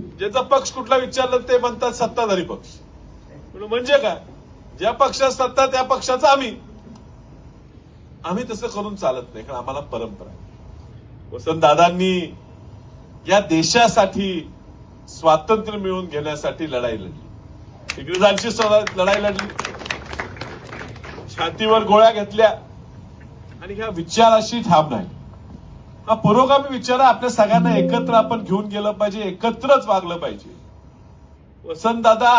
ज्याचा पक्ष कुठला विचारलं ते म्हणतात सत्ताधारी पक्ष. म्हणजे काय? ज्या पक्षात सत्ता त्या पक्षाचा आम्ही. आम्ही तसं करून चालत नाही कारण आम्हाला परंपरा आहे. वसंतदादांनी या देशासाठी स्वातंत्र्य मिळवून घेण्यासाठी लढाई लढली. इंग्रजांशी लढाई लढली. छातीवर गोळ्या घेतल्या. आणि ह्या विचाराशी ठाम नाही हा पुरोगामी विचार आपल्या सगळ्यांना एकत्र आपण घेऊन गेलं पाहिजे एकत्रच वागलं पाहिजे. वसंत दादा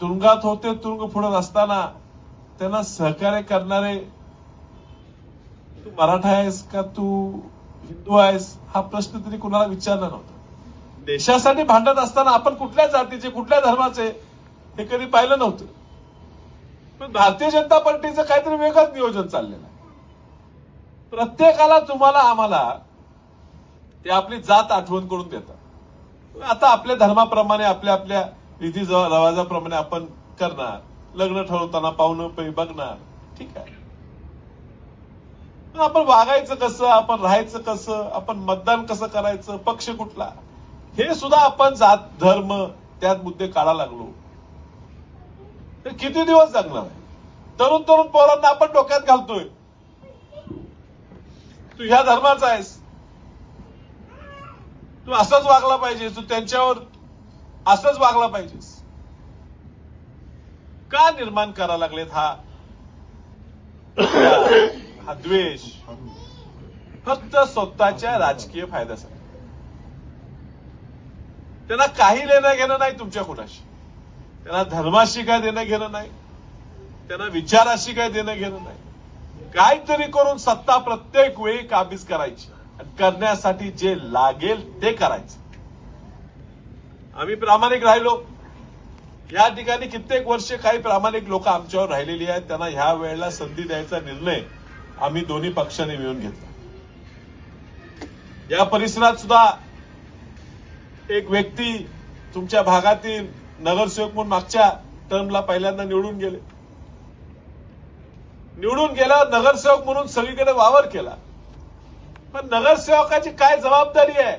तुरुंगात होते तुरुंग फोडत असताना त्यांना सहकार्य करणारे तू मराठा आहेस का तू हिंदू आहेस हा प्रश्न तरी कुणाला विचारला नव्हता. देशासाठी भांडत असताना आपण कुठल्या जातीचे कुठल्या धर्माचे हे कधी पाहिलं नव्हतं. पण भारतीय जनता पार्टीचं काहीतरी वेगळंच नियोजन चाललेलं आहे. प्रत्येकाला तुम्हाला आम्हाला ते आपली जात आठवण करून देतात. आता आपल्या धर्माप्रमाणे आपल्या आपल्या रीती रवाजाप्रमाणे आपण करणार. लग्न ठरवताना पाहुणं पै बघणार. ठीक आहे. आपण वागायचं कसं आपण राहायचं कसं आपण मतदान कसं करायचं पक्ष कुठला? हे सुद्धा आपण जात धर्म त्यात मुद्दे काढा लागलो. तर किती दिवस जगणार आहे? तरुण तरुण पोरांना आपण डोक्यात घालतोय. तू ह्या धर्माचा आहेस. तू असंच वागला पाहिजेस. तू त्यांच्यावर असंच वागला पाहिजेस. का निर्माण करा लागलेत हा? हा द्वेष. फक्त स्वतःच्या राजकीय फायद्यासाठी. त्यांना काही लेणं घेणं नाही तुमच्या कुणाशी. त्यांना धर्माशी काय देणं घेणं नाही. त्यांना विचाराशी काय देणं घेणं नाही. काहीतरी करून सत्ता प्रत्येक वेळी काबीज करायची करण्यासाठी जे लागेल ते करायचं. आम्ही प्रामाणिक राहिलो. या ठिकाणी कित्येक वर्षे काही प्रामाणिक लोक आमच्यावर राहिलेली आहेत. त्यांना ह्या वेळेला संधी द्यायचा निर्णय आम्ही दोन्ही पक्षाने मिळून घेतला. या परिसरात सुद्धा एक व्यक्ती तुमच्या भागातील नगरसेवक म्हणून मागच्या टर्मला पहिल्यांदा निवडून गेले. निवडून गेला नगरसेवक म्हणून सगळीकडे वावर केला. पण नगरसेवकाची काय जबाबदारी आहे?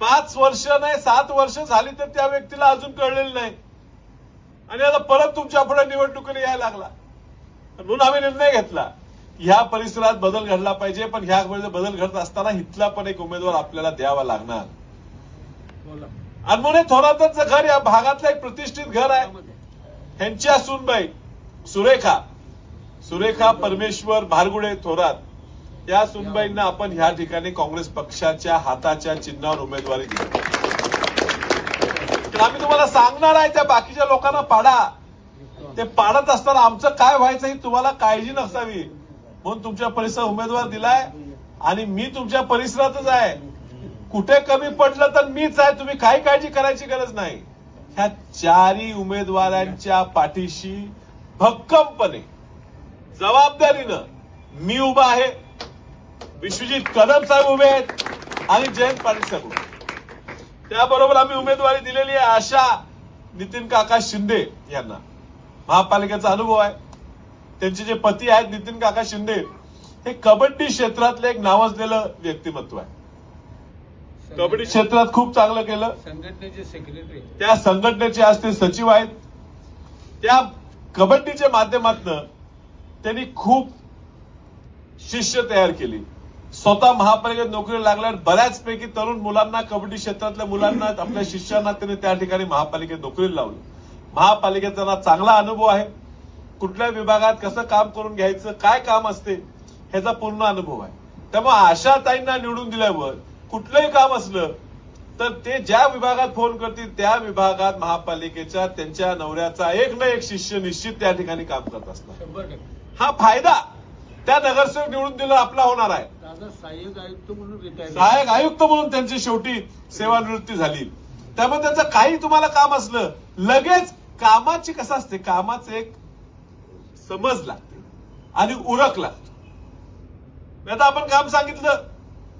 पाच वर्ष नाही सात वर्ष झाली तर त्या व्यक्तीला अजून कळलेलं नाही. आणि आता परत तुमच्यापुढे निवडणुकीला यायला लागला. म्हणून आम्ही निर्णय घेतला ह्या परिसरात बदल घडला पाहिजे पण ह्या वेळेस बदल घडत असताना इथला पण एक उमेदवार आपल्याला द्यावा लागणार. अनमोने थोरातांचं घर या भागातलं एक प्रतिष्ठित घर आहे. ह्यांच्या सुनबाई सुरेखा. सुरेखा परमेश्वर भारगुडे थोरात या सुनबाईंना आपण ह्या ठिकाणी काँग्रेस पक्षाच्या हाताच्या चिन्हावर उमेदवारी दिली. तर आम्ही तुम्हाला सांगणार आहे त्या बाकीच्या लोकांना पाडा. ते पाडत असताना आमचं काय व्हायचं ही तुम्हाला काळजी नसावी. म्हणून तुमच्या परिसरात उमेदवार दिलाय आणि मी तुमच्या परिसरातच आहे. कुठे कमी पडलं तर मीच आहे. तुम्ही काही काळजी करायची गरज नाही. ह्या चारही उमेदवारांच्या पाठीशी भक्कमपणे जबाबदारीनं मी उभा आहे. विश्वजित कदम साहेब उभे आहेत आणि जयंत पाटील साहेब उभे आहेत. त्याबरोबर आम्ही उमेदवारी दिलेली आहे आशा नितीन काका शिंदे यांना. महापालिकेचा अनुभव आहे. त्यांचे जे पती आहेत नितीन काका शिंदे हे कबड्डी क्षेत्रातलं एक नावाजलेलं व्यक्तिमत्व आहे. कबड्डी क्षेत्रात खूप चांगलं केलं. संघटनेचे सेक्रेटरी त्या संघटनेचे आज ते सचिव आहेत. त्या कबड्डीच्या माध्यमातून त्यांनी खूप शिष्य तयार केली. स्वतः महापालिकेत नोकरी लागल्यावर बऱ्याचपैकी तरुण मुलांना कबड्डी क्षेत्रातल्या मुलांना आपल्या शिष्यांना त्यांनी त्या ठिकाणी महापालिकेत नोकरीला लावलं. महापालिकेत त्यांना चांगला अनुभव आहे. कुठल्या विभागात कसं काम करून घ्यायचं काय काम असते ह्याचा पूर्ण अनुभव आहे. त्यामुळे आशा ताईंना निवडून दिल्यावर कुठलंही काम असलं तर ते ज्या विभागात फोन करतील त्या विभागात महापालिकेच्या त्यांच्या नवऱ्याचा एक ना एक शिष्य निश्चित त्या ठिकाणी काम करत असतात हा फायदा त्या नगरसेवक निवडून दिला आपला होणार आहे. सहाय्यक आयुक्त म्हणून रिटायर सहाय्यक आयुक्त म्हणून त्यांची शेवटी सेवानिवृत्ती झाली. त्यामुळे त्यांचं काही तुम्हाला काम असलं लगेच कामाची कसं असते? कामाचं एक समज लागते आणि उरक लागते. नाही तर आपण काम सांगितलं.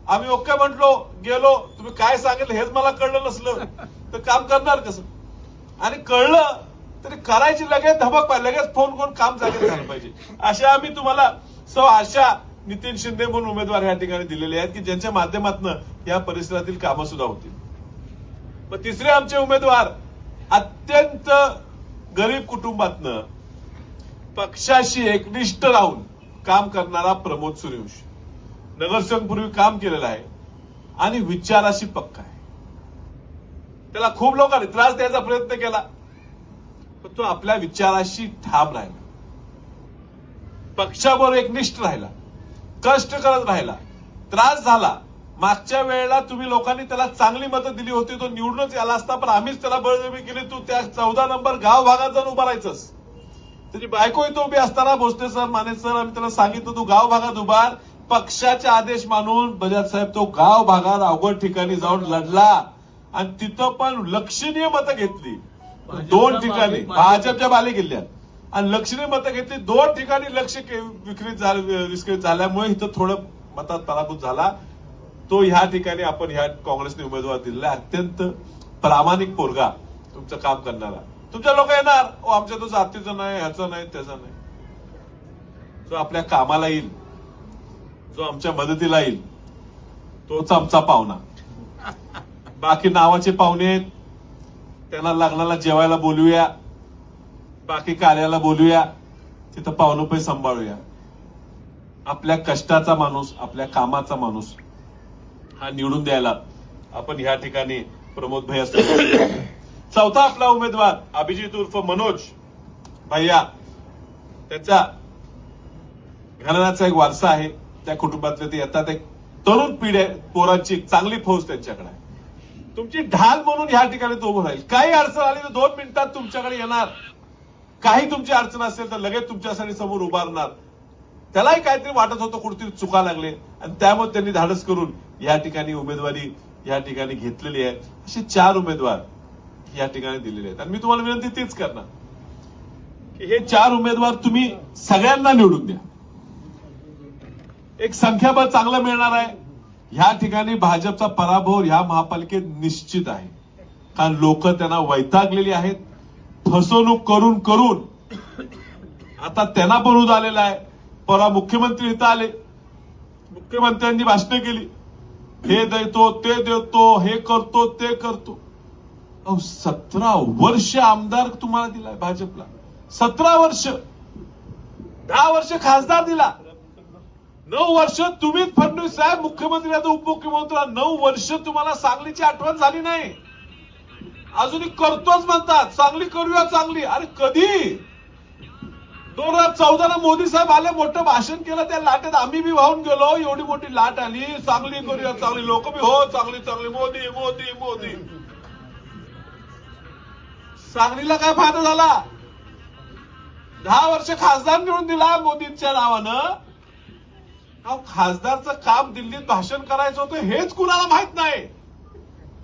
आम्ही ओके म्हटलो गेलो. तुम्ही काय सांगितलं हेच मला कळलं नसलं. तर काम करणार कसं? आणि कळलं तरी करायची लगेच धमक पाहिजे. लगेच फोन करून काम जागेत झालं पाहिजे. अशा आम्ही तुम्हाला सौ आशा नितीन शिंदे म्हणून उमेदवार या ठिकाणी दिलेले आहेत की ज्यांच्या माध्यमातून या परिसरातील कामं सुद्धा होतील. मग तिसरे आमचे उमेदवार अत्यंत गरीब कुटुंबातनं पक्षाशी एकनिष्ठ राहून काम करणारा प्रमोद सूर्यवंशी. नगरसेवकपूर्वी काम केलेलं आहे आणि विचाराशी पक्का आहे. त्याला खूप लोकांनी त्रास द्यायचा प्रयत्न केला. पण तो आपल्या विचाराशी ठाम राहिला. पक्षाबरोबर एकनिष्ठ राहिला. कष्ट करत राहिला. त्रास झाला. मागच्या वेळेला तुम्ही लोकांनी त्याला चांगली मदत दिली होती तो निवडूनच आला असता पण आम्हीच त्याला बळजबी केली. तू त्या चौदा नंबर गाव भागात जाऊन उभा राहायचंस. त्याची बायको इथं उभी असताना भोसले सर माने सर आम्ही त्याला सांगितलं तू गाव भागात उभार पक्षाचे आदेश मानून बजाज साहेब तो गाव भागात अवघड ठिकाणी जाऊन लढला. आणि तिथं पण लक्षणीय मतं घेतली. दोन ठिकाणी भाजपच्या बाले किल्ल्यात आणि लक्षणीय मतं घेतली दोन ठिकाणी लक्ष विक्रीत झालं विस्कळीत झाल्यामुळे इथं थोडं मतात पराभूत झाला. तो ह्या ठिकाणी आपण ह्या काँग्रेसने उमेदवार दिलेला. अत्यंत प्रामाणिक पोरगा तुमचं काम करणारा. तुमच्या लोक येणार. ओ आमच्या तो जातीचं नाही ह्याचं नाही त्याचं नाही. जो आपल्या कामाला येईल जो आमच्या मदतीला येईल तोच आमचा पाहुणा. बाकी नावाचे पाहुणे आहेत. त्यांना लग्नाला जेवायला बोलूया. बाकी कार्याला बोलूया. तिथं पाहुणपै सांभाळूया. आपल्या कष्टाचा माणूस आपल्या कामाचा माणूस हा निवडून द्यायला आपण ह्या ठिकाणी प्रमोद भाई असतो चौथा आपला उमेदवार अभिजित उर्फ मनोज भैया. त्याचा घराण्याचा एक वारसा आहे. त्या कुटुंबातले ते येतात. एक तरुण पिढी आहे, पोरांची एक चांगली फौज त्यांच्याकडे आहे. तुमची ढाल म्हणून ह्या ठिकाणी तो उभं राहील. काही अडचण आली तर दोन मिनिटात तुमच्याकडे येणार. काही तुमची अडचण असेल तर लगेच तुमच्यासाठी समोर उभारणार. त्यालाही काहीतरी वाटत होतं कुठेतरी चुका लागले. आणि त्यामुळे त्यांनी धाडस करून या ठिकाणी उमेदवारी या ठिकाणी घेतलेली आहे. असे चार उमेदवार या ठिकाणी दिलेले आहेत. आणि मी तुम्हाला विनंती तीच करणार. की हे चार उमेदवार तुम्ही सगळ्यांना निवडून द्या. एक संख्याबळ चांगलं मिळणार आहे. ह्या ठिकाणी भाजपचा पराभव ह्या महापालिकेत निश्चित आहे. कारण लोक त्यांना वैतागलेली आहेत. फसवणूक करून करून आता त्यांना बनवून झालेला आलेला आहे. परवा मुख्यमंत्री इथं आले. मुख्यमंत्र्यांनी भाषण केली. हे देतो ते देतो हे करतो ते करतो. अहो सतरा वर्ष आमदार तुम्हाला दिलाय भाजपला. सतरा वर्ष. दहा वर्ष खासदार दिला. नऊ वर्ष तुम्हीच फडणवीस साहेब मुख्यमंत्री आता उपमुख्यमंत्री नऊ वर्ष तुम्हाला सांगलीची आठवण झाली नाही. अजूनही करतोच म्हणतात. चांगली करूया चांगली अरे कधी? दोन हजार चौदा ला मोदी साहेब आले मोठं भाषण केलं त्या लाटेत आम्ही बी वाहून गेलो. एवढी मोठी लाट आली. चांगली करूया चांगली लोक बी हो चांगली चांगली मोदी मोदी मोदी. सांगलीला काय फायदा झाला? दहा वर्ष खासदार निवडून दिला मोदींच्या नावानं. खासदारचं काम दिल्लीत भाषण करायचं होतं हेच कुणाला माहीत नाही.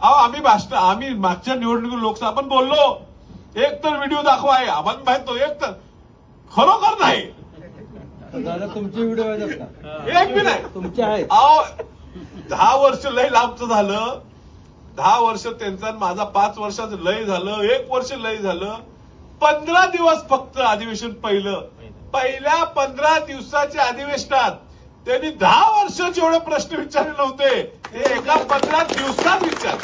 अहो आम्ही भाषण आम्ही मागच्या निवडणुकीत लोकसभा आपण बोललो. एक तर व्हिडिओ दाखवा आहे आम्हाला माहीत नव्हतं एक तर खरोखर नाही. दादा तुमचे व्हिडिओ आहेत का एक बी नाही. तुमचे आहेत. अहो दहा वर्ष लय लांबचं झालं. दहा वर्ष त्यांचा आणि माझा पाच वर्षाचं लय झालं. एक वर्ष लय झालं. पंधरा दिवस फक्त अधिवेशन पहिलं. पहिल्या पंधरा दिवसाच्या अधिवेशनात त्यांनी दहा वर्ष जेवढे प्रश्न विचारले नव्हते. ते एका पंधरा दिवसात विचार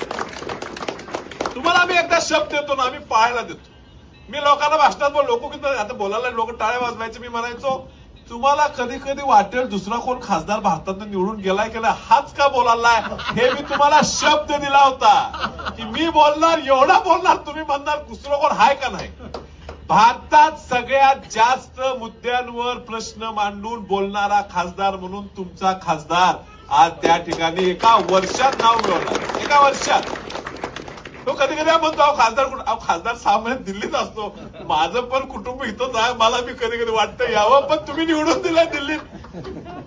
तुम्हाला आम्ही एकदा शब्द देतो ना आम्ही पाहायला देतो. मी लोकांना भाषणात बोल लोक किती आता बोलायला लोक टाळ्या वाजवायचे मी म्हणायचो तुम्हाला कधी कधी वाटेल दुसरा कोण खासदार भारतात निवडून गेलाय केला हाच का बोलायलाय? हे मी तुम्हाला शब्द दिला होता. की मी बोलणार एवढा बोलणार तुम्ही म्हणणार दुसरं कोण हाय का नाही? भारतात सगळ्यात जास्त मुद्द्यांवर प्रश्न मांडून बोलणारा खासदार म्हणून तुमचा खासदार आज त्या ठिकाणी एका वर्षात नाव मिळवणार एका वर्षात. तो कधी कधी म्हणतो अहो खासदार कुठं? अहो खासदार सहा महिने दिल्लीत असतो. माझं पण कुटुंब इथंच आहे. मला मी कधी कधी वाटतं यावं पण तुम्ही निवडून दिलंय दिल्लीत.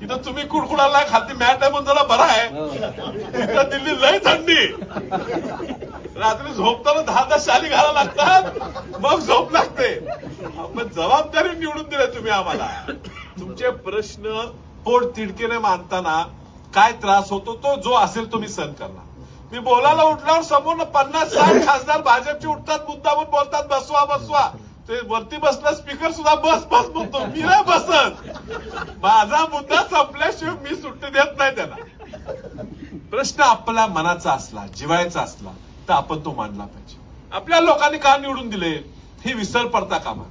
इथं तुम्ही कुडकुडाला खाती मॅट आहे म्हणून जरा बरा आहे. इथं दिल्ली लय थंडी. रात्री झोपताना दहा दहा शाली घाला लागतात. मग झोप लागते. पण जबाबदारी निवडून दिल्या तुम्ही आम्हाला. तुमचे प्रश्न पोट तिडकीने मानताना काय त्रास होतो तो जो असेल तो मी सहन करणार. मी बोलायला उठल्यावर समोर पन्नास साठ खासदार भाजपचे उठतात मुद्दामून बोलतात बसवा बसवा. ते वरती बसला स्पीकर सुद्धा बस बस म्हणतो. मी नाही बसत. माझा मुद्दा संपल्याशिवाय मी सुट्टी देत नाही त्यांना. प्रश्न आपल्या मनाचा असला जिवायचा असला तर आपण तो मांडला पाहिजे? आपल्या लोकांनी का निवडून दिले? हे विसर पडता कामा.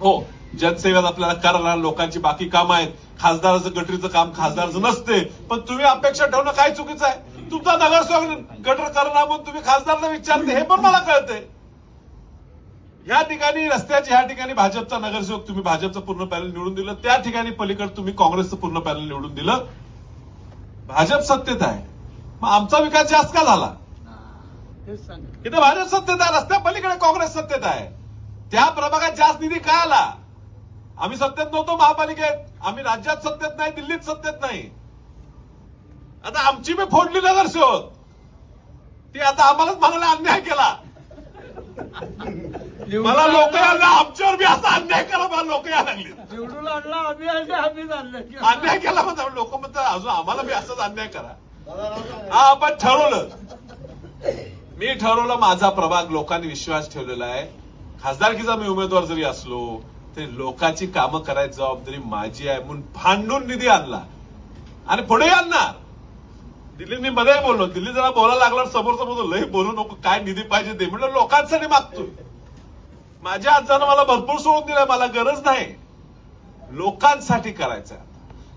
हो जनसेवेत आपल्याला करायला लोकांची बाकी कामं आहेत. खासदाराचं गटरीचं काम खासदाराचं नसते. पण तुम्ही अपेक्षा ठेवणं काय चुकीचं आहे? तुमचा नगरसेवक गटर करणार म्हणून तुम्ही खासदारांना विचारते हे पण मला कळतंय. या ठिकाणी रस्त्याच्या ह्या ठिकाणी भाजपचा नगरसेवक तुम्ही भाजपचं पूर्ण पॅनल निवडून दिलं. त्या ठिकाणी पलीकडे तुम्ही काँग्रेसचं पूर्ण पॅनल निवडून दिलं. भाजप सत्तेत आहे. मग आमचा विकास जास्त का झाला? इथं भाजप सत्तेत आहे रस्त्या पलीकडे काँग्रेस सत्तेत आहे. त्या प्रभागात जास्त निधी का आला? आम्ही सत्तेत नव्हतो महापालिकेत. आम्ही राज्यात सत्तेत नाही दिल्लीत सत्तेत नाही. आता आमची मी फोडली नगरसेवक ती आता आम्हालाच म्हणाला अन्याय केला. मला लोक यायला आमच्यावर बी असा अन्याय करा मला लोक यायला लागले निवडून आणला आम्ही अन्याय केला म्हणतात लोक म्हणतात अजून आम्हाला बी असंच अन्याय करा. हा आपण ठरवलं. मी ठरवलं माझा प्रभाग लोकांनी विश्वास ठेवलेला आहे. खासदारकीचा मी उमेदवार जरी असलो तरी लोकांची कामं करायची जबाबदारी माझी आहे म्हणून भांडून निधी आणला. आणि पुढे आणणार. दिल्ली मी मध्ये बोललो दिल्ली जरा बोलायला लागला समोर समोर लय बोलू नको काय निधी पाहिजे ते. म्हणलं लोकांसाठी मागतोय. माझ्या आजानं मला भरपूर सोडून दिलं मला गरज नाही. लोकांसाठी करायचं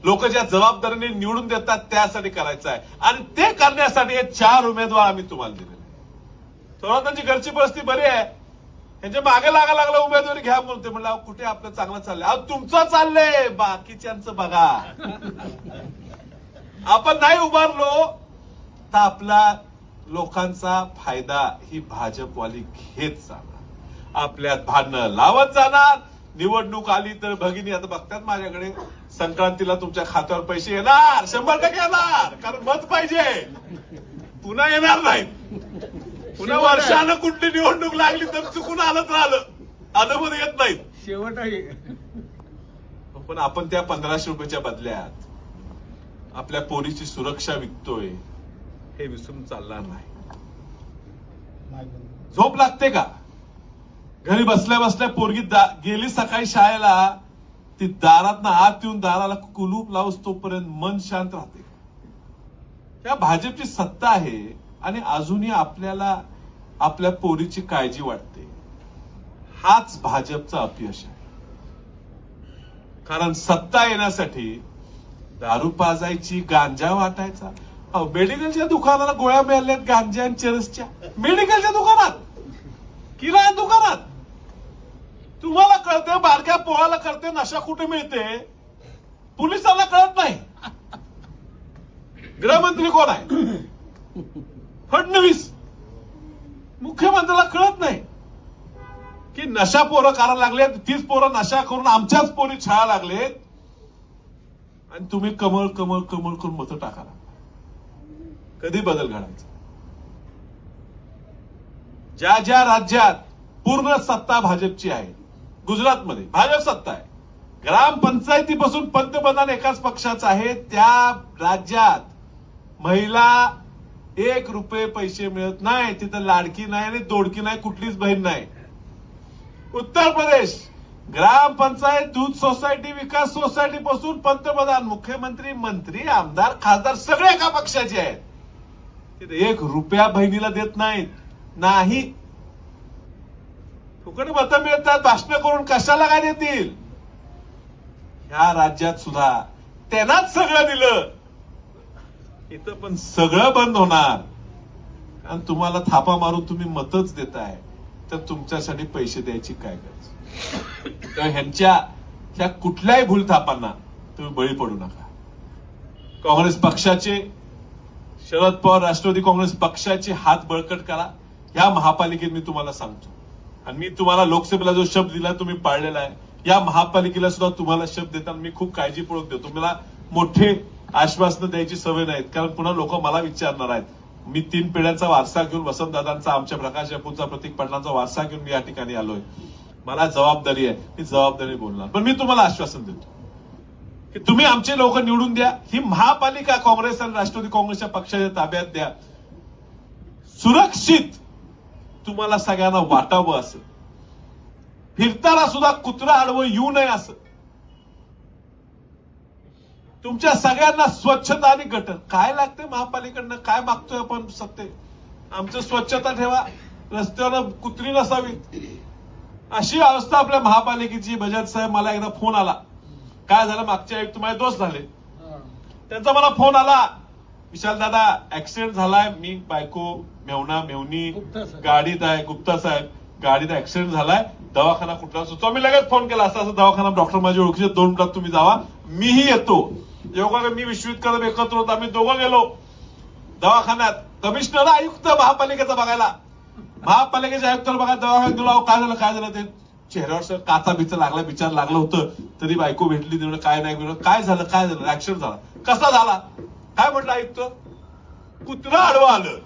लोक ज्या जबाबदारीने निवडून देतात त्यासाठी करायचं आहे. आणि ते करण्यासाठी हे चार उमेदवार आम्ही तुम्हाला थोडा त्यांची घरची परिस्थिती बरी आहे. त्यांच्या मागे लागा लागला उमेदवारी घ्या म्हणते म्हणलं अहो, कुठे आपलं चांगलं चाललंय? अहो तुमचं चाललंय बाकीच्यांचं बघा. आपण नाही उभारलो. तर आपला लोकांचा फायदा ही भाजपवाली घेत जाणार. आपल्यात भांडणं लावत जाणार. निवडणूक आली तर भगिनी आता बघतात माझ्याकडे संक्रांतीला तुमच्या खात्यावर पैसे येणार. शंभर टक्के येणार कारण मत पाहिजे. पुन्हा येणार नाही पुन्हा वर्षानं कुठली निवडणूक लागली तर चुकून आलंच राहिलं अदमध्ये येत नाही शेवट आहे. पण आपण त्या पंधराशे रुपयाच्या बदल्यात आपल्या पोरीची सुरक्षा विकतोय हे विसरून चालणार नाही. झोप लागते का? घरी बसल्या बसल्या पोरगी गेली सकाळी शाळेला ती दारात आत येऊन दाराला कुलूप लावूस तोपर्यंत मन शांत राहते. त्या भाजपची सत्ता आहे आणि अजूनही आपल्याला आपल्या पोरीची काळजी वाटते. हाच भाजपचा अपयश आहे. कारण सत्ता येण्यासाठी दारू पाजायची गांजा वाटायचा. मेडिकलच्या दुकानाला गोळ्या मिळाल्यात गांजा आणि चरसच्या. मेडिकलच्या दुकानात. किराणा दुकानात. तुम्हाला कळते बारक्या पोळाला कळते नशा कुठे मिळते? पोलिसांना कळत नाही. गृहमंत्री कोण आहे? फडणवीस! मुख्यमंत्र्याला कळत नाही की नशा पोरं करायला लागलेत तीच पोरं नशा करून आमच्याच पोरी छळा लागलेत. आणि तुम्ही कमळ कमळ कमळ करून मत टाका. कधी बदल घडायचा? ज्या ज्या राज्यात पूर्ण सत्ता भाजपची आहे गुजरातमध्ये भाजप सत्ता आहे ग्रामपंचायतीपासून पंतप्रधान एकाच पक्षाचा आहे त्या राज्यात महिला एक रुपये पैसे मिळत नाही तिथं लाडकी नाही आणि दोडकी नाही कुठलीच बहीण नाही. उत्तर प्रदेश ग्रामपंचायत दूध सोसायटी विकास सोसायटी पासून पंतप्रधान मुख्यमंत्री मंत्री आमदार खासदार सगळे एका पक्षाचे आहेत. तिथे एक रुपया बहिणीला देत नाहीत. नाही. फुकट मतं मिळतात भाषण करून कशाला काय देतील? ह्या राज्यात सुद्धा त्यांनाच सगळं दिलं. इथं पण सगळं बंद होणार. आणि तुम्हाला थापा मारून तुम्ही मतच देताय. तर तुमच्यासाठी पैसे द्यायची काय गरज? तर ह्यांच्या ह्या कुठल्याही भूलथापांना तुम्ही बळी पडू नका. काँग्रेस पक्षाचे शरद पवार राष्ट्रवादी काँग्रेस पक्षाचे हात बळकट करा. या महापालिकेत मी तुम्हाला सांगतो. आणि मी तुम्हाला लोकसभेला जो शब्द दिला तुम्ही पाळलेला आहे. या महापालिकेला सुद्धा तुम्हाला शब्द देताना मी खूप काळजीपूर्वक देतो. मला मोठे आश्वासनं द्यायची सवय नाहीत. कारण पुन्हा लोक मला विचारणार आहेत. मी तीन पिढ्यांचा वारसा घेऊन वसंतदादांचा आमच्या प्रकाश अपूंचा प्रतीक पाटलांचा वारसा घेऊन मी या ठिकाणी आलोय. मला जबाबदारी आहे. मी जबाबदारी बोलणार. पण मी तुम्हाला आश्वासन देतो. की तुम्ही आमचे लोक निवडून द्या. ही महापालिका काँग्रेस आणि राष्ट्रवादी काँग्रेसच्या पक्षाच्या ताब्यात द्या. सुरक्षित तुम्हाला सगळ्यांना वाटावं असं. फिरताना सुद्धा कुत्रा आडवं येऊ नये असं. तुमच्या सगळ्यांना स्वच्छता आणि गटर. काय लागते महापालिकेकडनं? काय मागतोय आपण सत्ते? आमचं स्वच्छता ठेवा. रस्त्यावर कुत्री नसावी. अशी अवस्था आपल्या महापालिकेची. बजाज साहेब मला एकदा फोन आला. काय झालं? मागच्या एक माझे दोस्त झाले. त्यांचा मला फोन आला. विशाल दादा ऍक्सिडेंट झालाय. मी बायको मेवना मेवनी. गाडीत आहे गुप्ता साहेब. गाडीत ऍक्सिडेंट झालाय. दवाखाना कुठला सुचवा मी लगेच फोन केला. असं असं दवाखाना डॉक्टर माझ्या ओळखीचे. दोन मिनिटात तुम्ही जावा. मीही येतो. योगा मी विश्वित करत एकत्र होतो. आम्ही दोघं गेलो. दवाखान्यात. कमिशनर आयुक्त महापालिकेचा बघायला. महापालिकेच्या आयुक्ताला बघा दवाखान्यात गेलो. काय झालं काय झालं ते? चेहऱ्यावर सर काचा बिचा लागला बिचार लागलं होतं. तरी बायको भेटली तिकडे काय नाही म्हणलं, काय झालं काय झालं? ऍक्सिडेंट झाला. कसा झाला? काय म्हटलं आयुक्त? कुत्रा आडवा आलं.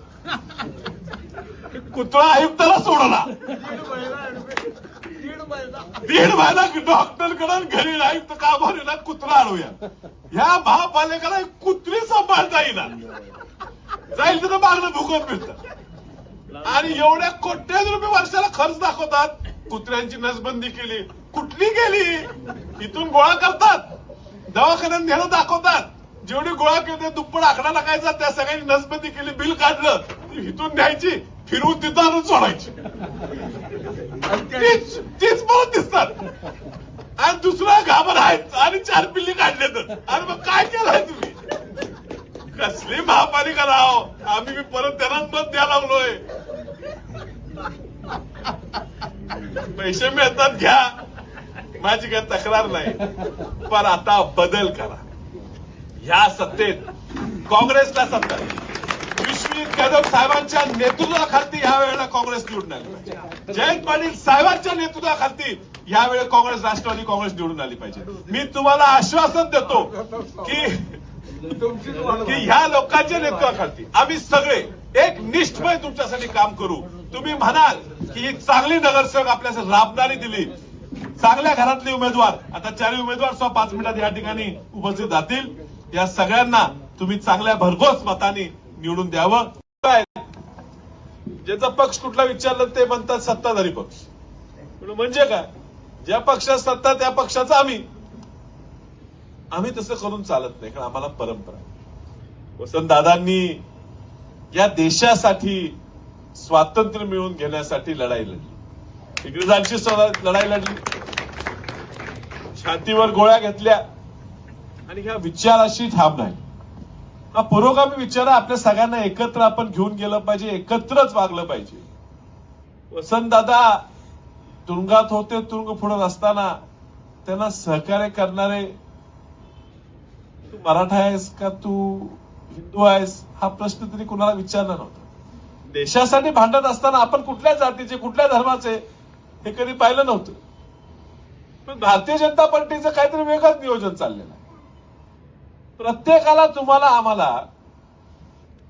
कुत्रा आयुक्ताला सोडला दीड महिना admit. दीड महिना दीड महिना डॉक्टरकडून घरी नाही तर का ना कुत्रा आणूया ह्या महापालिकेला कुत्री सांभाळता येईल जाईल तिथं मागणं भुकत मिळतं. आणि एवढ्या कोट्या रुपये वर्षाला खर्च दाखवतात. कुत्र्यांची नसबंदी केली. कुठली केली इथून गोळा करतात. दवाखान्यात नेणं दाखवतात. जेवढी गोळा केली दुप्पट आकडा टाकायचा त्या सगळ्यांनी नसबंदी केली बिल काढलं इथून न्यायची फिरवून तिथं आणून सोडायची. तीच तीच दिसतात. आणि दुसरा घाबर आहेत आणि चार पिल्ली काढले तर आणि मग काय केलंय तुम्ही? कसली महापालिका राव? आम्ही मी परत त्यांना मत द्यायला लागलोय. पैसे मिळतात घ्या. माझी काही तक्रार नाही. पण आता बदल करा. ह्या सत्तेत काँग्रेसला सत्ता. आहे. कदम साहेबांच्या नेतृत्वाखालती यावेळेला वेळेला काँग्रेस निवडून आली पाहिजे. जयंत पाटील साहेबांच्या नेतृत्वाखालती यावेळी काँग्रेस राष्ट्रवादी काँग्रेस निवडून आली पाहिजे. मी तुम्हाला आश्वासन देतो की की ह्या लोकांच्या नेतृत्वाखालती आम्ही सगळे एक निष्ठमय तुमच्यासाठी काम करू. तुम्ही म्हणाल की ही चांगली नगरसेवक आपल्यासाठी राबणारी दिली. चांगल्या घरातले उमेदवार आता चारही उमेदवार सुद्धा पाच मिनिटात या ठिकाणी उपस्थित जातील या सगळ्यांना तुम्ही चांगल्या भरघोस मताने निवडून द्यावं? काय? ज्याचा पक्ष कुठला विचारलं ते म्हणतात सत्ताधारी पक्ष. म्हणून म्हणजे काय? ज्या पक्षात सत्ता त्या पक्षाचा आम्ही. आम्ही तसं करून चालत नाही कारण आम्हाला परंपरा वसंतदादांनी या देशासाठी स्वातंत्र्य मिळवून घेण्यासाठी लढाई लढली. इंग्रजांची लढाई लढली. छातीवर गोळ्या घेतल्या. आणि ह्या विचाराशी ठाम नाही हा पुरोगामी विचार आपल्या सगळ्यांना एकत्र आपण घेऊन गेलं पाहिजे एकत्रच वागलं पाहिजे. वसंतदादा तुरुंगात होते तुरुंग फुडत असताना त्यांना सहकार्य करणारे तू मराठा आहेस का? तू हिंदू आहेस? हा प्रश्न तरी कुणाला विचारला नव्हता. देशासाठी भांडत असताना आपण कुठल्या जातीचे कुठल्या धर्माचे हे कधी पाहिलं नव्हतं. पण भारतीय जनता पार्टीचं काहीतरी वेगळंच नियोजन चाललेलं आहे. प्रत्येकाला तुम्हाला आम्हाला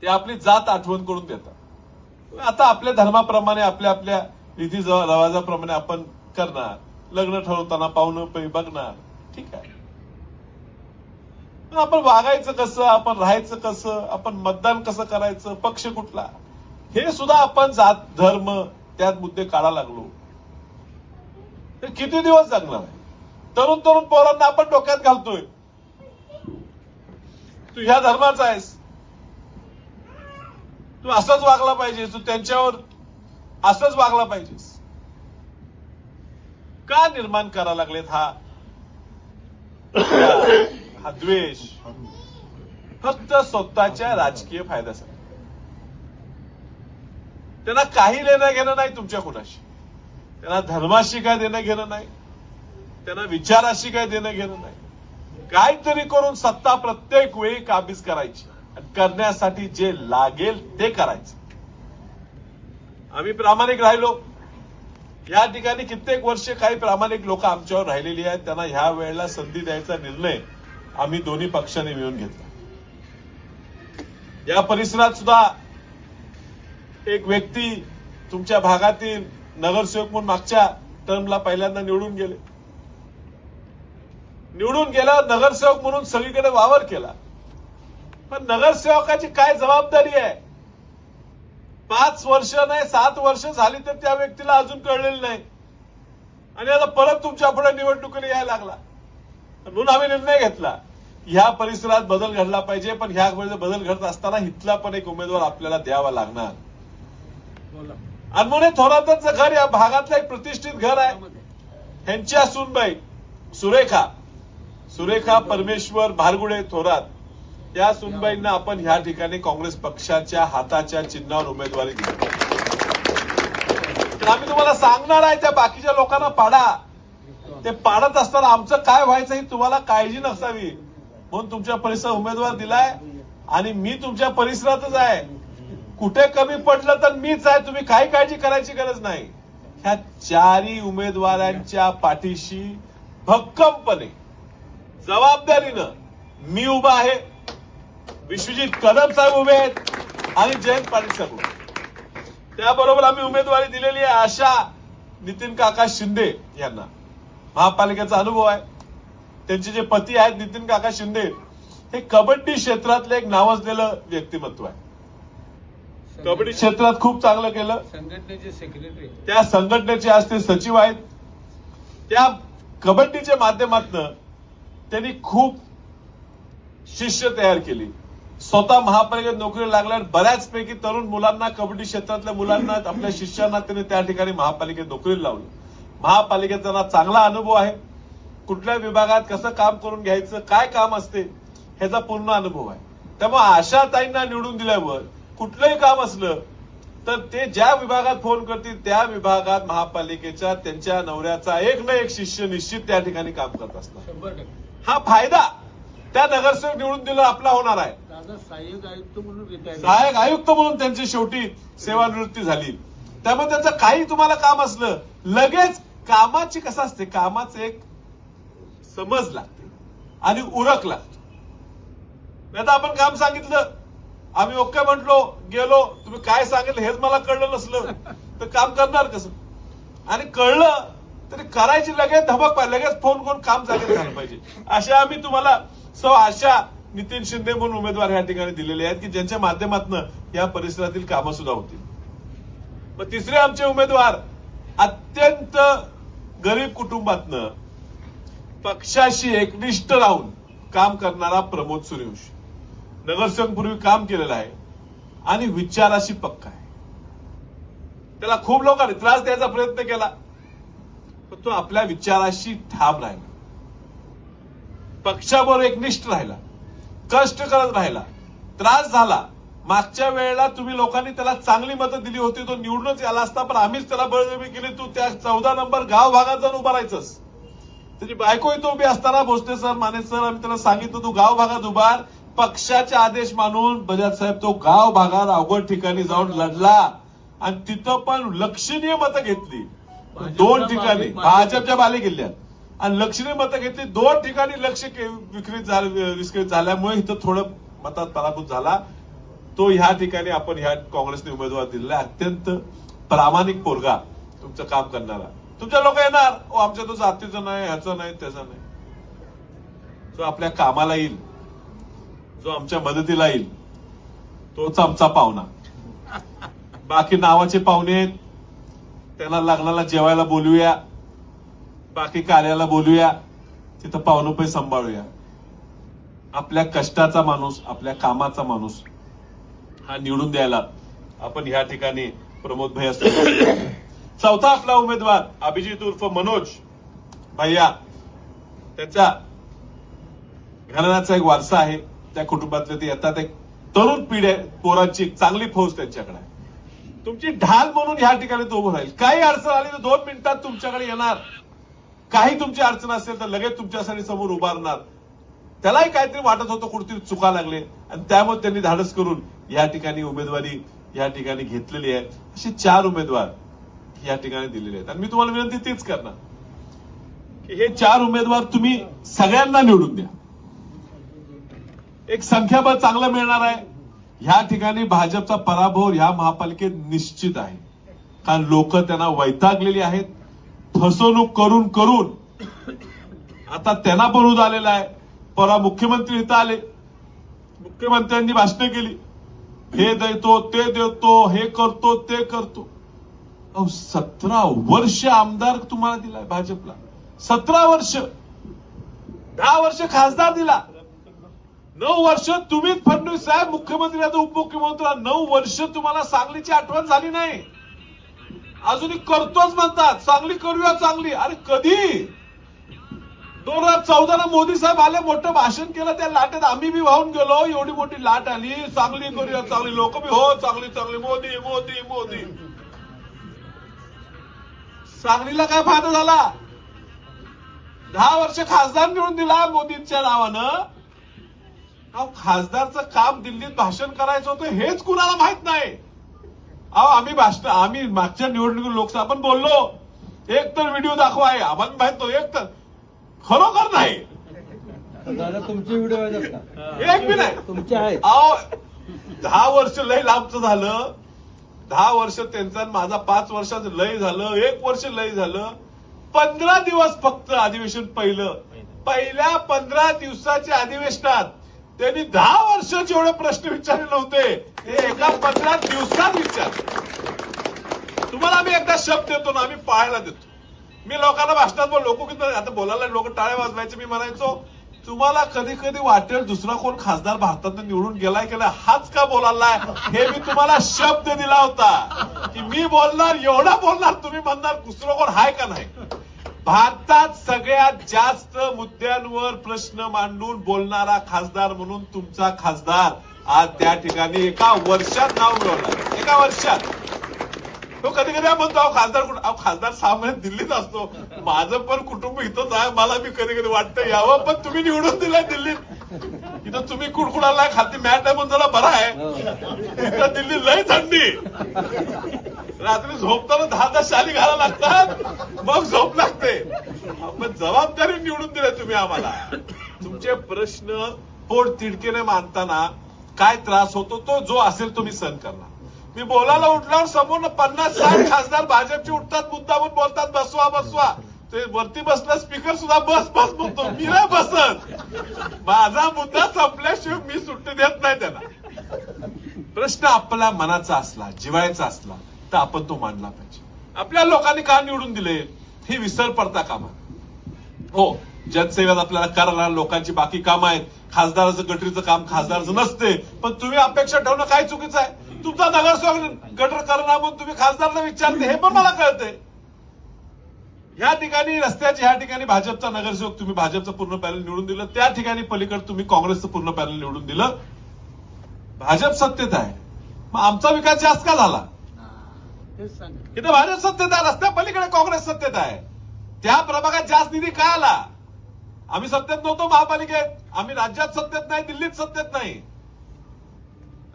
ते आपली जात आठवण करून देतात. आता आपल्या धर्माप्रमाणे आपल्या आपल्या रीती रवाजाप्रमाणे आपण करणार. लग्न ठरवताना पाहुणं पै बघणार. ठीक आहे. पण आपण वागायचं कसं आपण राहायचं कसं आपण मतदान कसं करायचं पक्ष कुठला? हे सुद्धा आपण जात धर्म त्यात मुद्दे काढा लागलो. तर किती दिवस जगणार आहे? तरुण तरुण पोरांना आपण डोक्यात घालतोय. तू ह्या धर्माचा आहेस. तू असंच वागला पाहिजेस. तू त्यांच्यावर असंच वागला पाहिजेस. का निर्माण करा लागलेत हा? हा द्वेष. फक्त स्वतःच्या राजकीय फायद्यासाठी. त्यांना काही लेणं घेणं नाही तुमच्या कुणाशी. त्यांना धर्माशी काय देणं घेणं नाही. त्यांना विचाराशी काय देणं घेणं नाही. काहीतरी करून सत्ता प्रत्येक वेळी काबीज करायची. करण्यासाठी जे लागेल ते करायचं. आम्ही प्रामाणिक राहिलो. या ठिकाणी कित्येक वर्ष काही प्रामाणिक लोक आमच्यावर राहिलेली आहेत. त्यांना ह्या वेळेला संधी द्यायचा निर्णय आम्ही दोन्ही पक्षाने मिळून घेतला. या परिसरात सुद्धा एक व्यक्ती तुमच्या भागातील नगरसेवक म्हणून मागच्या टर्मला पहिल्यांदा निवडून गेले. निवडून गेल्यावर नगरसेवक म्हणून सगळीकडे वावर केला. पण नगरसेवकाची काय जबाबदारी आहे? पाच वर्ष नाही सात वर्ष झाली तर त्या व्यक्तीला अजून कळलेलं नाही. आणि आता परत तुमच्यापुढे निवडणुकीला यायला लागला. म्हणून आम्ही निर्णय घेतला. ह्या परिसरात बदल घडला पाहिजे पण ह्या वेळेस बदल घडत असताना इथला पण एक उमेदवार आपल्याला द्यावा लागणार. अनमोने थोरातांचं घर या भागातलं एक प्रतिष्ठित घर आहे. ह्यांच्या सुनबाई सुरेखा. सुरेखा परमेश्वर भारगुडे थोरात या सुनबाईंना आपण ह्या ठिकाणी काँग्रेस पक्षाच्या हाताच्या चिन्हावर उमेदवारी दिली. तर आम्ही तुम्हाला सांगणार आहे त्या बाकीच्या लोकांना पाडा. ते पाडत असताना आमचं काय व्हायचं ही तुम्हाला काळजी नसावी. म्हणून तुमच्या परिसरात उमेदवार दिलाय आणि मी तुमच्या परिसरातच आहे. कुठे कमी पडलं तर मीच आहे. तुम्ही काही काळजी करायची गरज नाही. ह्या चारही उमेदवारांच्या पाठीशी भक्कमपणे जबाबदारीनं मी उभा आहे. विश्वजित कदम साहेब उभे आहेत आणि जयंत पाटील साहेब उभे. त्याबरोबर आम्ही उमेदवारी दिलेली आहे आशा नितीन काका शिंदे यांना. महापालिकेचा अनुभव आहे. त्यांचे जे पती आहेत नितीन काका शिंदे हे कबड्डी क्षेत्रातलं एक नावाजलेलं व्यक्तिमत्व आहे. कबड्डी क्षेत्रात खूप चांगलं केलं. संघटनेचे सेक्रेटरी त्या संघटनेचे आज ते सचिव आहेत. त्या कबड्डीच्या माध्यमातून त्यांनी खूप शिष्य तयार केली. स्वतः महापालिकेत नोकरी लागल्यावर बऱ्याचपैकी तरुण मुलांना कबड्डी क्षेत्रातल्या मुलांना आपल्या शिष्यांना त्यांनी त्या ठिकाणी महापालिकेत नोकरी लावली. महापालिकेत त्यांना चांगला अनुभव आहे. कुठल्या विभागात कसं काम करून घ्यायचं काय काम असते ह्याचा पूर्ण अनुभव आहे. त्यामुळे आशा ताईंना निवडून दिल्यावर कुठलंही काम असलं तर ते ज्या विभागात फोन करतील त्या विभागात महापालिकेच्या त्यांच्या नवऱ्याचा एक ना एक शिष्य निश्चित त्या ठिकाणी काम करत असतात शंभर टक्के. हा फायदा त्या नगरसेवक निवडून दिला आपला होणार आहे. सहाय्यक आयुक्त म्हणून रिटायर सहाय्यक आयुक्त म्हणून त्यांची शेवटी सेवानिवृत्ती झाली. त्यामुळे त्यांचं काही तुम्हाला काम असलं लगेच कामाची कसं असते? कामाचं एक समज लागते आणि उरक लागते. नाही आपण काम सांगितलं आम्ही ओके म्हटलो गेलो तुम्ही काय सांगितलं हेच मला कळलं नसलं तर काम करणार कसं? आणि कळलं तरी करायची लगेच धमक पाहिजे लगेच फोन करून काम जागे झालं पाहिजे. अशा आम्ही तुम्हाला सो आशा नितीन शिंदे म्हणून उमेदवार या ठिकाणी दिलेले आहेत की ज्यांच्या माध्यमातून या परिसरातील कामं सुद्धा होतील. मग तिसरे आमचे उमेदवार अत्यंत गरीब कुटुंबातनं पक्षाशी एकनिष्ठ राहून काम करणारा प्रमोद सूर्यवंशी नगरसेवकपूर्वी काम केलेलं आहे आणि विचाराशी पक्का आहे. त्याला खूप लोकांनी त्रास द्यायचा प्रयत्न केला. पण तो आपल्या विचाराशी ठाम राहिला. पक्षाबरोबर एकनिष्ठ राहिला. कष्ट करत राहिला. त्रास झाला. मागच्या वेळेला तुम्ही लोकांनी त्याला चांगली मतं दिली होती तो निवडूनच आला असता पण आम्हीच त्याला बळजबी केली. तू त्या चौदा नंबर गाव भागात जाऊन उभा राहायचंस. त्याची बायको इथं उभी असताना भोसले सर माने सर आम्ही त्याला सांगितलं तू गाव भागात उभार पक्षाचे आदेश मानून बजाज साहेब तो गाव भागात अवघड ठिकाणी जाऊन लढला. आणि तिथं पण लक्षणीय मतं घेतली. दोन ठिकाणी भाजपच्या बाले किल्ल्यात आणि लक्षणीय मतं घेतली. दोन ठिकाणी लक्ष के- विक्रीत झालं विस्कळीत झाल्यामुळे इथं थोडं मतात पराभूत झाला. तो ह्या ठिकाणी आपण ह्या काँग्रेसने उमेदवार दिलेला आहे. अत्यंत प्रामाणिक पोरगा तुमचं काम करणारा. तुमच्या लोक येणार. ओ आमच्या तो जातीचं नाही ह्याचं नाही त्याचं नाही. जो आपल्या कामाला येईल जो आमच्या मदतीला येईल तोच आमचा पाहुणा. बाकी नावाचे पाहुणे आहेत. त्यांना लग्नाला जेवायला बोलूया. बाकी कार्याला बोलूया. तिथं पाहुणं सांभाळूया. आपल्या कष्टाचा माणूस आपल्या कामाचा माणूस हा निवडून द्यायला आपण ह्या ठिकाणी प्रमोद भाई असतो चौथा आपला उमेदवार अभिजित उर्फ मनोज भैया. त्याचा घराण्याचा एक वारसा आहे. त्या कुटुंबातले ते येतात. एक तरुण पिढ्या पोरांची चांगली फौज त्यांच्याकडे आहे. तुमची ढाल म्हणून ह्या ठिकाणी तो उभं राहील. काही अडचण आली तर दोन मिनिटात तुमच्याकडे येणार. काही तुमची अडचण असेल तर लगेच तुमच्यासाठी समोर उभारणार. त्यालाही काहीतरी वाटत होतं कुठेतरी चुका लागले. आणि त्यामुळे त्यांनी धाडस करून या ठिकाणी उमेदवारी या ठिकाणी घेतलेली आहे. असे चार उमेदवार या ठिकाणी दिलेले आहेत. आणि मी तुम्हाला विनंती तीच करणार. की हे चार उमेदवार तुम्ही सगळ्यांना निवडून द्या. एक संख्याबळ चांगलं मिळणार आहे. ह्या ठिकाणी भाजपचा पराभव ह्या महापालिकेत निश्चित आहे. कारण लोक त्यांना वैतागलेली आहेत. फसवणूक करून करून आता त्यांना पण उद आलेला आहे. परवा मुख्यमंत्री इथं आले. मुख्यमंत्र्यांनी भाषणं केली. हे देतो ते देतो हे करतो ते करतो. अहो सतरा वर्ष आमदार तुम्हाला दिलाय भाजपला. सतरा वर्ष. दहा वर्ष खासदार दिला. नऊ वर्ष तुम्हीच फडणवीस साहेब मुख्यमंत्री आता उपमुख्यमंत्री नऊ वर्ष तुम्हाला सांगलीची आठवण झाली नाही. अजूनही करतोच म्हणतात चांगली करूया चांगली अरे कधी? दोन हजार चौदाला मोदी साहेब आले मोठं भाषण केलं त्या लाटेत आम्ही बी वाहून गेलो. एवढी मोठी लाट आली चांगली करूया चांगली लोक बी हो चांगली चांगली मोदी मोदी मोदी. सांगलीला काय फायदा झाला? दहा वर्ष खासदार निवडून दिला मोदींच्या नावानं. अहो खासदारचं काम दिल्लीत भाषण करायचं होतं हेच कुणाला माहीत नाही. अहो आम्ही भाषण आम्ही मागच्या निवडणुकीत लोकसभा आपण बोललो. एक तर व्हिडिओ दाखवा आहे आम्हाला माहीत एक तर खरोखर नाही. दादा तुमचे व्हिडिओ एक बी नाही. तुमचे आहेत. अहो दहा वर्ष लय लांबचं झालं. दहा वर्ष त्यांचा माझा पाच वर्षाचं लय झालं एक वर्ष लय झालं. पंधरा दिवस फक्त अधिवेशन पहिलं. पहिल्या पंधरा दिवसाच्या अधिवेशनात त्यांनी दहा वर्ष जेवढे प्रश्न विचारले नव्हते. ते एका पंधरा दिवसात विचार तुम्हाला आम्ही एकदा शब्द देतो ना आम्ही पाहायला देतो. मी लोकांना भाषणात बोल लोक किती आता बोलायला लोक टाळ्या वाजवायचे मी म्हणायचो तुम्हाला कधी कधी वाटेल दुसरा कोण खासदार भारतात निवडून गेलाय गेलाय हाच का बोलायलाय? हे मी तुम्हाला शब्द दिला होता. की मी बोलणार एवढा बोलणार तुम्ही म्हणणार दुसरं कोण हाय का नाही? भारतात सगळ्यात जास्त मुद्द्यांवर प्रश्न मांडून बोलणारा खासदार म्हणून तुमचा खासदार आज त्या ठिकाणी एका वर्षात नाव मिळवणार. एका वर्षात. तो कधी कधी म्हणतो अहो खासदार कुठं खासदार सहा दिल्लीत असतो. माझं पण कुटुंब इथंच आहे. मला बी कधी कधी वाटतं यावं पण तुम्ही निवडून दिलाय दिल्लीत. इथं तुम्ही कुडकुडाला खालती मॅट आहे म्हणून जरा बरा आहे. हो. इथं दिल्ली लय थंडी. रात्री झोपताना दहा दहा शाली घाला लागतात. मग झोप लागते. पण जबाबदारी निवडून दिली तुम्ही आम्हाला. तुमचे प्रश्न पोट तिडकीने मानताना काय त्रास होतो तो जो असेल तुम्ही सहन करणार. मी बोलायला उठल्यावर समोर पन्नास साठ खासदार भाजपचे उठतात मुद्दामून बोलतात बसवा बसवा. ते वरती बसला स्पीकर सुद्धा बस बस म्हणतो. मी नाही बसत. माझा मुद्दा संपल्याशिवाय मी सुट्टी देत नाही त्यांना प्रश्न आपला मनाचा असला जिवायचा असला तर आपण तो मांडला पाहिजे. आपल्या लोकांनी का निवडून दिले? हे विसर पडता कामा. हो जनसेवेत आपल्याला करणार लोकांची बाकी कामं आहेत. खासदाराचं गटरीचं काम खासदाराचं नसते. पण तुम्ही अपेक्षा ठेवणं काय चुकीचं आहे? तुमचा नगरसेवक गटर करणार म्हणून तुम्ही खासदारला विचारते हे पण मला कळतंय ह्या ठिकाणी रस्त्याच्या ह्या ठिकाणी भाजपचा नगरसेवक तुम्ही भाजपचं पूर्ण पॅनल निवडून दिलं. त्या ठिकाणी पलीकडे तुम्ही काँग्रेसचं पूर्ण पॅनल निवडून दिलं. भाजप सत्तेत आहे. मग आमचा विकास जास्त का झाला? इथं भाजप सत्तेत आहे रस्त्या पलीकडे काँग्रेस सत्तेत आहे. त्या प्रभागात जास्त निधी काय आला? आम्ही सत्तेत नव्हतो महापालिकेत. आम्ही राज्यात सत्तेत नाही दिल्लीत सत्तेत नाही.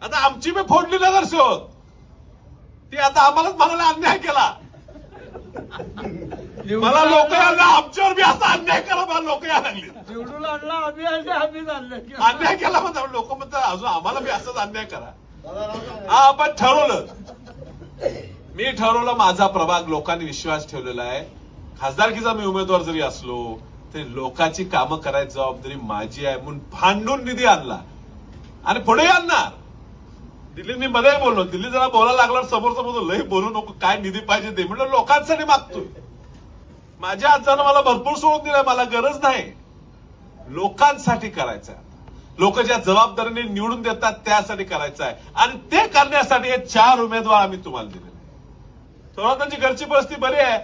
आता आमची मी फोडली नगरसेवक ती आता आम्हालाच म्हणाला अन्याय केला. मला लोक आमच्यावर बी असा अन्याय करा मला लोक यायला लागले निवडून आणला आम्ही अन्याय केला म्हणतात लोक म्हणतात अजून आम्हाला बी असंच अन्याय करा. हा आपण ठरवलं. मी ठरवलं माझा प्रभाग लोकांनी विश्वास ठेवलेला आहे. खासदारकीचा मी उमेदवार जरी असलो तरी लोकांची कामं करायची जबाबदारी माझी आहे म्हणून भांडून निधी आणला. आणि पुढे आणणार. दिल्ली मी मध्ये बोललो. दिल्ली जरा बोलायला लागल्यावर समोर समोर लय बोलू नको काय निधी पाहिजे ते. म्हणलं लोकांसाठी मागतोय. माझ्या आजानं मला भरपूर सोडून दिलाय मला गरज नाही. लोकांसाठी करायचं लोक ज्या जबाबदारीने निवडून देतात त्यासाठी करायचं आहे. आणि ते करण्यासाठी हे चार उमेदवार आम्ही तुम्हाला दिलेले त्यांची घरची परिस्थिती बरी आहे.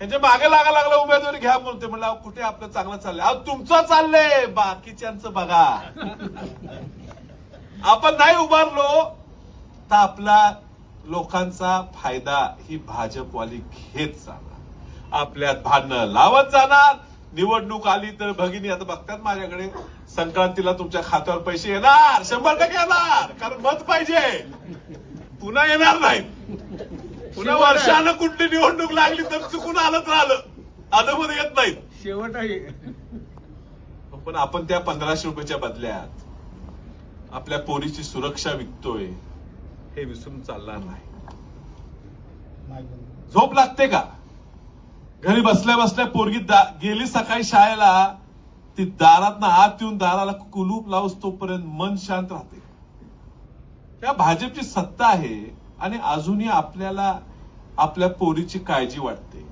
यांच्या मागे लागा लागला उमेदवारी घ्या म्हणून ते म्हणलं अहो, कुठे आपलं चांगलं चाललंय? अहो तुमचं चाललंय बाकीच्यांचं बघा. आपण नाही उभारलो तर आपला लोकांचा फायदा ही भाजपवाली घेत जाणार. आपल्यात भांडणं लावत जाणार. निवडणूक आली तर भगिनी आता बघतात माझ्याकडे संक्रांतीला तुमच्या खात्यावर पैसे येणार. शंभर टक्के येणार. कारण मत पाहिजे. पुन्हा येणार नाही पुन्हा वर्षानं कुठली निवडणूक लागली तर चुकून आलंच राहिलं आलं. मध्ये येत नाहीत. शेवट आहे. पण आपण त्या पंधराशे रुपयाच्या बदल्यात आपल्या पोरीची सुरक्षा विकतोय. हे विसरून चालणार नाही. झोप लागते का? घरी बसल्या बसल्या पोरगी गेली सकाळी शाळेला. ती दारात आत येऊन दाराला कुलूप लावूस तोपर्यंत मन शांत राहते. त्या भाजपची सत्ता आहे आणि अजूनही आपल्याला आपल्या पोरीची काळजी वाटते.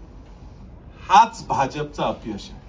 हाच भाजपचा अपयश आहे.